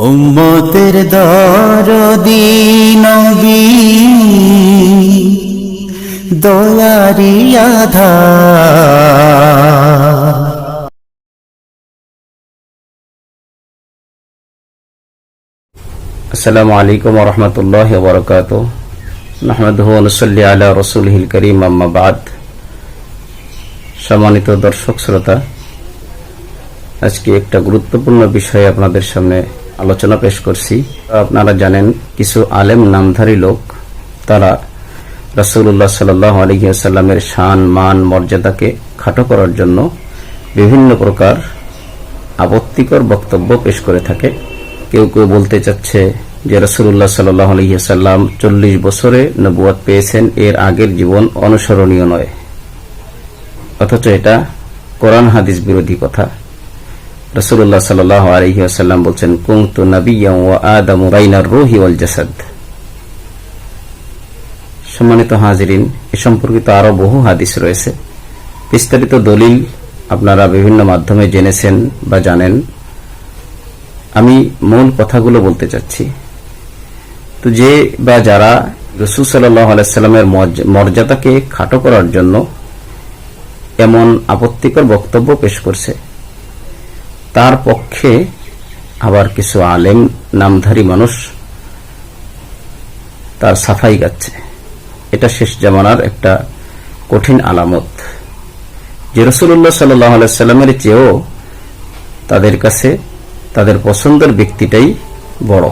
উম্মতের দরদি দয়ারি আধার আসসালামু আলাইকুম রহমতুল্লাহ বরকাত নাহমদুসল্লি আলা রসুলহিল করিম আম্মাবাদ সম্মানিত দর্শক, শ্রোতা, আজকে একটা গুরুত্বপূর্ণ বিষয়ে আপনাদের সামনে আলোচনা পেশ করছি। আপনারা জানেন, কিছু আলেম নামধারী লোক, তারা রসুল্লাহ সাল আলহিহাসাল্লামের শান, মান, মর্যাদাকে খাটো করার জন্য বিভিন্ন প্রকার আপত্তিকর বক্তব্য পেশ করে থাকে। কেউ কেউ বলতে চাচ্ছে যে রসুল্লাহ সাল্লাহ আলহিহাসাল্লাম চল্লিশ বছরে নবুয়াত পেয়েছেন, এর আগের জীবন অনুসরণীয় নয়। অথচ এটা কোরআন হাদিস বিরোধী কথা। রসুল্লাহ সাল্লাহ আলহিহাসাল্লাম বলছেন রোহি জাসাদ। সম্মানিত এ সম্পর্কিত আরও বহু হাদিস রয়েছে। বিস্তারিত দলিল আপনারা বিভিন্ন মাধ্যমে জেনেছেন বা জানেন। আমি মূল কথাগুলো বলতে চাচ্ছি। তো যে বা যারা রসুল সাল্লাহ মর্যাদাকে খাটো করার জন্য এমন আপত্তিকর বক্তব্য পেশ করছে তার পক্ষে আবার কিছু আলেম, নামধারী মানুষ তার সাফাই গাচ্ছে। এটা শেষ জামানার একটা কঠিন আলামত। যে রসুল্লাহ সাল্লাহ আলাইস্লামের চেয়েও তাদের কাছে তাদের পছন্দের ব্যক্তিটাই বড়।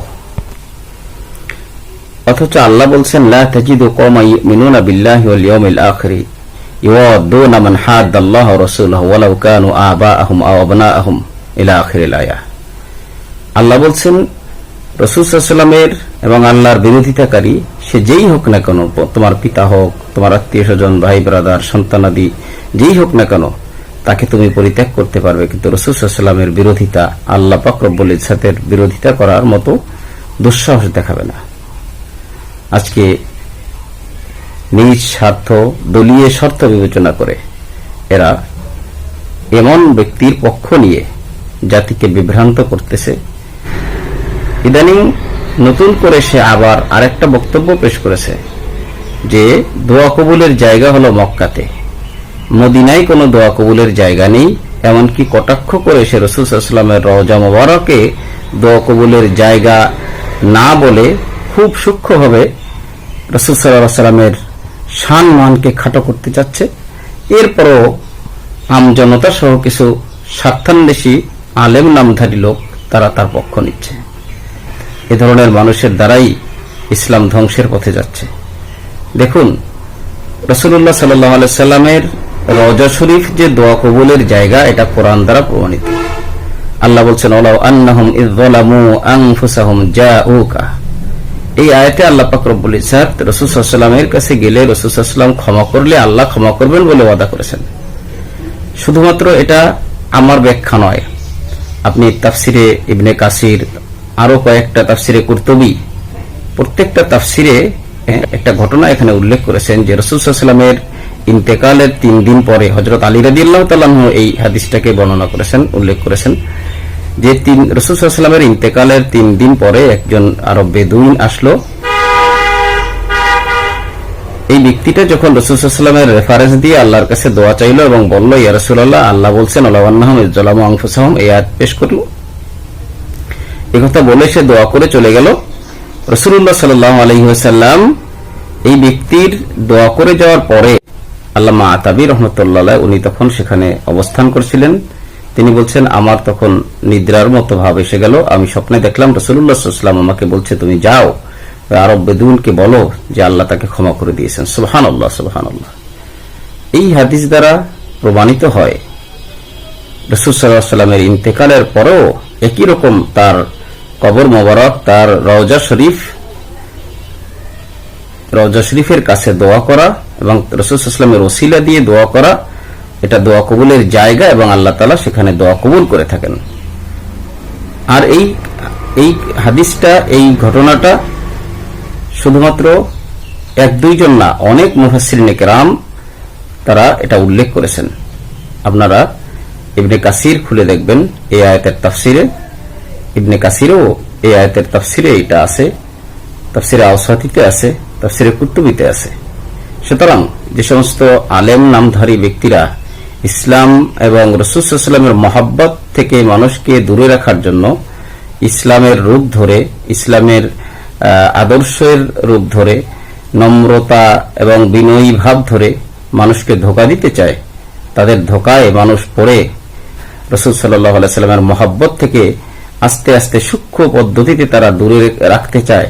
অথচ আল্লাহ বলছেন আখির ইওয়াদুনা মান রাসূলুহু ওয়ালাউ কানু আবাআহুম আও আবনাআহুম। আল্লাহ বলছেন, রাসূল সাল্লামের এবং আল্লাহর বিরোধিতাকারী, সে যেই হোক না কেন, তোমার পিতা হোক, তোমার আত্মীয় স্বজন, ভাই ব্রাদার সন্তানাদি যেই হোক না কেন, তাকে তুমি পরিত্যাগ করতে পারবে। কিন্তু রসুলামের বিরোধিতা, আল্লাহ পাকরব্বুল ইসাতের বিরোধিতা করার মতো দুঃসাহস দেখাবে না। আজকে নিজ স্বার্থ, দলীয় শর্ত বিবেচনা করে, এরা এমন ব্যক্তির পক্ষ নিয়ে জাতিকে বিভ্রান্ত করতেছে। ইদানিং নতুন করে সে আবার আরেকটা বক্তব্য পেশ করেছে যে, দোয়া কবুলের জায়গা হলো মক্কাতে। মদিনায় কোনো দোয়া কবুলের জায়গা নেই, এমনকি কটাক্ষ করে সে রসুলামের রওজা মোবারকে দোয়া কবুলের জায়গা না বলে খুব সূক্ষ্মভাবে রসুল সাল্লাহ সাল্লামের সান মানকে খাটো করতে চাচ্ছে। এরপরও আমজনতা সহ কিছু স্বার্থান্বেষী আলেম নামধারী লোক তারা তার পক্ষ নিচ্ছে। এ ধরনের মানুষের দ্বারাই ইসলাম ধ্বংসের পথে যাচ্ছে। দেখুন রসুল্লাহ সাল্লাহ সাল্লামের রজা শরীফ যে দোয়া কবুলের জায়গা, এটা কোরআন দ্বারা প্রমাণিত। আল্লাহ বলছেন এই আয়াতে আল্লাহ পাক রব্বুল ইজ্জাত রাসূল সাল্লাল্লাহু কাছে গেলে রাসূল সাল্লাল্লাহু ক্ষমা করলে, আল্লাহ ক্ষমা করবেন বলে ওয়াদা করেছেন। শুধুমাত্র এটা আমার ব্যাখ্যা নয় আপনি তাফসিরে ইবনে কাসির আরও কয়েকটা তাফসিরে কর্তবী, প্রত্যেকটা তাফসিরে একটা ঘটনা এখানে উল্লেখ করেছেন যে রসুলামের ইন্তেকালের তিন দিন পরে হজরত আলী রাজি আল্লাহ এই হাদিসটাকে বর্ণনা করেছেন, উল্লেখ করেছেন যে তিন রসুলামের ইন্তেকালের তিন দিন পরে একজন আরব বেদুইন আসলো। এই ব্যক্তিটা যখন রসুলামের রেফারেন্স দিয়ে আল্লাহর কাছে দোয়া চাইল এবং বলল, ইয়া রসুল্লাহ আল্লাহ বলছেন আল্লাহম এই আয়াত পেশ করল। কথা বলে সে দোয়া করে চলে গেল। রসুল্লাহ সাল্লাহ আলহিহাসাল্লাম এই ব্যক্তির দোয়া করে যাওয়ার পরে আল্লামা আতাবি রহমতুল্লাহ উনি তখন সেখানে অবস্থান করছিলেন। তিনি বলছেন, আমার তখন নিদ্রার মতো ভাব এসে গেল। আমি স্বপ্নে দেখলাম রসুল্লাহাম আমাকে বলছে, তুমি যাও। আরব বেদুনকে বলো যে আল্লাহ তাকে ক্ষমা করে দিয়েছেন। সুহান আল্লাহ সুহান আল্লাহ এই হাদিস দ্বারা প্রমাণিত হয়, রসুল সাল্লামের ইন্তেকালের পরেও একই রকম তার কবর মোবারক, তার রওজা শরীফ, রওজা শরীফের কাছে দোয়া করা এবং রসুলামের ওসিলা দিয়ে দোয়া করা, এটা দোয়া কবুলের জায়গা এবং আল্লাহ তালা সেখানে দোয়া কবুল করে থাকেন। আর এই এই হাদিসটা, এই ঘটনাটা শুধুমাত্র এক দুইজন না, অনেক মুহাসিরিনে রাম তারা এটা উল্লেখ করেছেন। আপনারা ইবনে কাসির খুলে দেখবেন এই আয়তের তাফসিরে। ইবনে কাসিরও এই আয়াতের তাফসিরে এটা আছে, তাফসিরে আওসাতিতে আছে, তাফসিরে কুতুবিতে আছে। সুতরাং যে সমস্ত আলেম নামধারী ব্যক্তিরা ইসলাম এবং রসুলামের মহাব্বত থেকে মানুষকে দূরে রাখার জন্য ইসলামের রূপ ধরে, ইসলামের আদর্শের রূপ ধরে, নম্রতা এবং বিনয়ী ভাব ধরে মানুষকে ধোকা দিতে চায়। তাদের ধোকায় মানুষ পড়ে। রসুল সাল্লাহ সাল্লামের মহাব্বত থেকে আস্তে আস্তে সূক্ষ্ম পদ্ধতিতে তারা দূরে রাখতে চায়।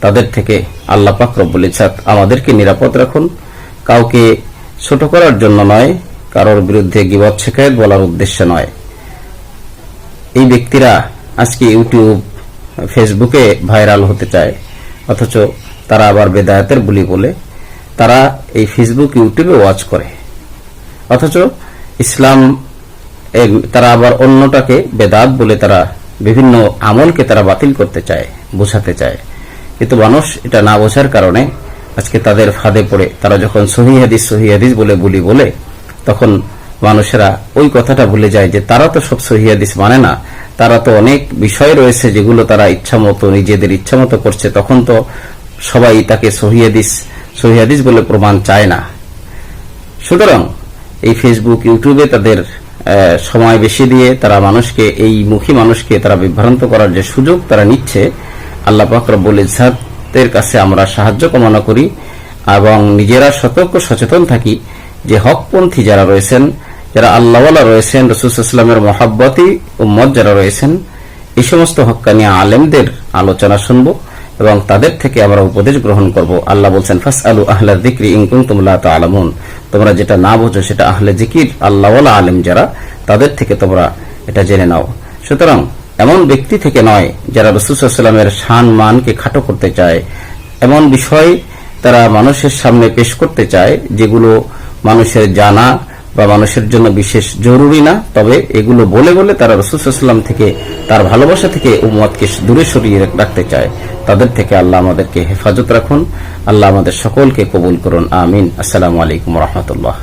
তাদের থেকে আল্লাহ পাক রব্বুল আমাদেরকে নিরাপদ রাখুন। কাউকে ছোট করার জন্য নয়, কারোর বিরুদ্ধে গিবত শেখায়ত বলার উদ্দেশ্যে নয়। এই ব্যক্তিরা আজকে ইউটিউব ফেসবুকে ভাইরাল হতে চায়, অথচ তারা আবার বেদায়াতের বুলি বলে তারা এই ফেসবুক, ইউটিউবে ওয়াচ করে। অথচ ইসলাম তারা আবার অন্যটাকে বেদাত বলে তারা বিভিন্ন আমলকে তারা বাতিল করতে চায়, বোঝাতে চায়। কিন্তু মানুষ এটা না বোঝার কারণে আজকে তাদের ফাঁদে পড়ে, তারা যখন সহি হাদিস সহি হাদিস বলে বলি বলে, তখন মানুষেরা ওই কথাটা ভুলে যায় যে তারা তো সব সহি হাদিস মানে না। তারা তো অনেক বিষয় রয়েছে যেগুলো তারা ইচ্ছা মতো, নিজেদের ইচ্ছা মতো করছে। তখন তো সবাই তাকে সহি হাদিস সহি হাদিস বলে প্রমাণ চায় না। সুতরাং এই ফেসবুক ইউটিউবে তাদের সময় বেশি দিয়ে তারা মানুষকে, এই মুখী মানুষকে তারা বিভ্রান্ত করার যে সুযোগ তারা নিচ্ছে, আল্লাহ রব্বুল ইজাতের কাছে আমরা সাহায্য কামনা করি এবং নিজেরা সতর্ক সচেতন থাকি যে হকপন্থী যারা রয়েছেন যারা আল্লাহওয়ালা রয়েছেন রসুলামের মহাব্বতী উম্মত যারা রয়েছেন, এই সমস্ত হক্কানি আলেমদের আলোচনা শুনব এবং তাদের থেকে আমরা উপদেশ গ্রহণ করব। আল্লাহ বলছেন ফাস আলু আহলা দিক্রি ইনকুম তুমলা আলামুন তোমরা যেটা না বোঝো সেটা আহলে জিকির আল্লাহওয়ালা আলেম যারা, তাদের থেকে তোমরা এটা জেনে নাও। সুতরাং এমন ব্যক্তি থেকে নয় যারা রসুলামের শান মানকে খাটো করতে চায়। এমন বিষয় তারা মানুষের সামনে পেশ করতে চায়, যেগুলো মানুষের জানা বা মানুষের জন্য বিশেষ জরুরি না, তবে এগুলো বলে বলে তারা রসুলাম থেকে, তার ভালোবাসা থেকে উম্মদকে দূরে সরিয়ে রাখতে চায়। তাদের থেকে আল্লাহ আমাদেরকে হেফাজত রাখুন। আল্লাহ আমাদের সকলকে কবুল করুন। আমিন। আসসালামু আলাইকুম রহমতুল্লাহ।